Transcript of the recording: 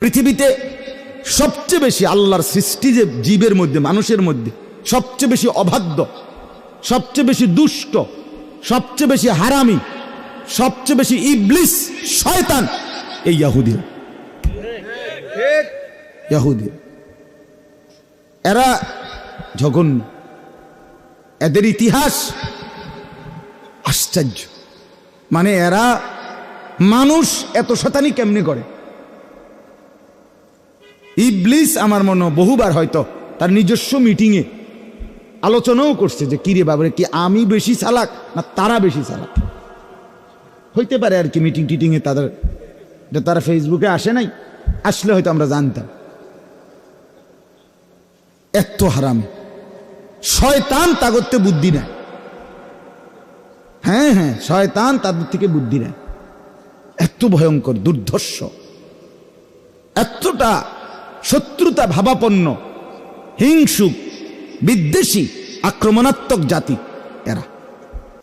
পৃথিবীতে সবচেয়ে বেশি আল্লাহর সৃষ্টি যে জীবের মধ্যে, মানুষের মধ্যে, সবচেয়ে বেশি অবাধ্য, সবচেয়ে বেশি দুষ্ট, সবচেয়ে বেশি হারামি, সবচেয়ে বেশি ইবলিস, শয়তান এই ইয়াহুদিরা। ইয়াহুদি এরা জঘন্য। এদের ইতিহাস আশ্চর্য। মানে এরা মানুষ এত শতানি কেমনে করে? ইবলিস আমার মনে বহুবার হয়তো তার নিজস্ব মিটিংয়ে আলোচনাও করছে যে, কিরে বাবারে, কি আমি বেশি চালাক না তারা বেশি চালাক? হইতে পারে আর কি মিটিং টিটিংয়ে তাদের তারা ফেসবুকে আসে নাই, আসলে হয়তো আমরা জানতাম। এত হারাম। শয়তান তাগত্যে বুদ্ধি নেয়। হ্যাঁ হ্যাঁ শয়তান তাদের থেকে বুদ্ধি নেয়। এত ভয়ঙ্কর, দুর্ধর্ষ। এতটা শত্রুতা ভাবাপন্ন হিংসুক বিদ্বেষী আক্রমণাত্মক জাতি